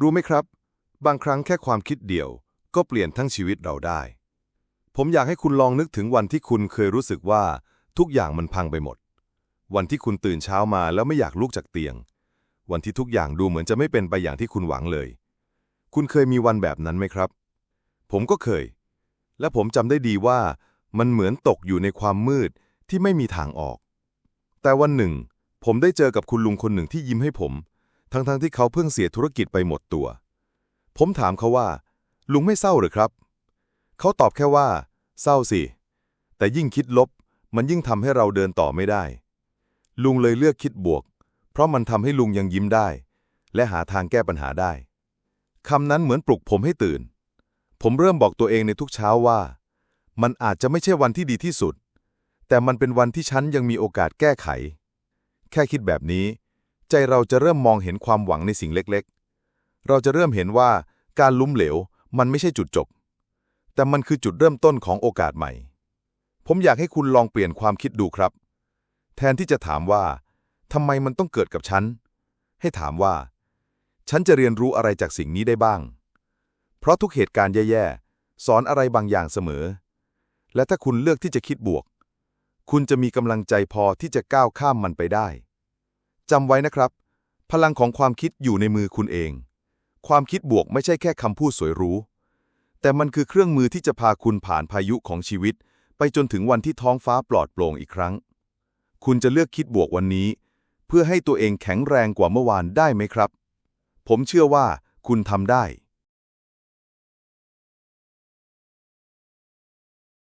รู้ไหมครับ บางครั้งแค่ความคิดเดียว ก็เปลี่ยนทั้งชีวิตเราได้ ผมอยากให้คุณลองนึกถึงวันที่คุณเคยรู้สึกว่า ทุกอย่างมันพังไปหมด วันที่คุณตื่นเช้ามาแล้วไม่อยากลุกจากเตียง วันที่ทุกอย่างดูเหมือนจะไม่เป็นไปอย่างที่คุณหวังเลย คุณเคยมีวันแบบนั้นไหมครับ ผมก็เคย และผมจำได้ดีว่า มันเหมือนตกอยู่ในความมืดที่ไม่มีทางออก แต่วันหนึ่ง ผมได้เจอกับคุณลุงคนหนึ่งที่ยิ้มให้ผม ทั้งๆที่เขาเพิ่งเสียธุรกิจไปหมดตัว ผมถามเขาว่า ลุงไม่เศร้าหรือครับ เขาตอบแค่ว่า เศร้าสิ แต่ยิ่งคิดลบ มันยิ่งทำให้เราเดินต่อไม่ได้ ลุงเลยเลือกคิดบวก เพราะมันทำให้ลุงยังยิ้มได้ และหาทางแก้ปัญหาได้คำนั้นเหมือนปลุกผมให้ตื่น ผมเริ่มบอกตัวเองในทุกเช้าว่า มันอาจจะไม่ใช่วันที่ดีที่สุด แต่มันเป็นวันที่ฉันยังมีโอกาสแก้ไข แค่คิดแบบนี้ ใจเราจะเริ่มมองเห็นความหวังในสิ่งเล็กๆ เราจะเริ่มเห็นว่าการล้มเหลวมันไม่ใช่จุดจบ แต่มันคือจุดเริ่มต้นของโอกาสใหม่ ผมอยากให้คุณลองเปลี่ยนความคิดดูครับ แทนที่จะถามว่าทำไมมันต้องเกิดกับฉัน ให้ถามว่า ฉันจะเรียนรู้อะไรจากสิ่งนี้ได้บ้าง เพราะทุกเหตุการณ์แย่ๆ สอนอะไรบางอย่างเสมอ และถ้าคุณเลือกที่จะคิดบวก คุณจะมีกำลังใจพอที่จะก้าวข้ามมันไปได้ จำไว้นะครับ พลังของความคิดอยู่ในมือคุณเอง ความคิดบวกไม่ใช่แค่คำพูดสวยหรู้ แต่มันคือเครื่องมือที่จะพาคุณผ่านพายุของชีวิต ไปจนถึงวันที่ท้องฟ้าปลอดโปร่งอีกครั้ง คุณจะเลือกคิดบวกวันนี้ เพื่อให้ตัวเองแข็งแรงกว่าเมื่อวานได้ไหมครับ ผมเชื่อว่าคุณทำได้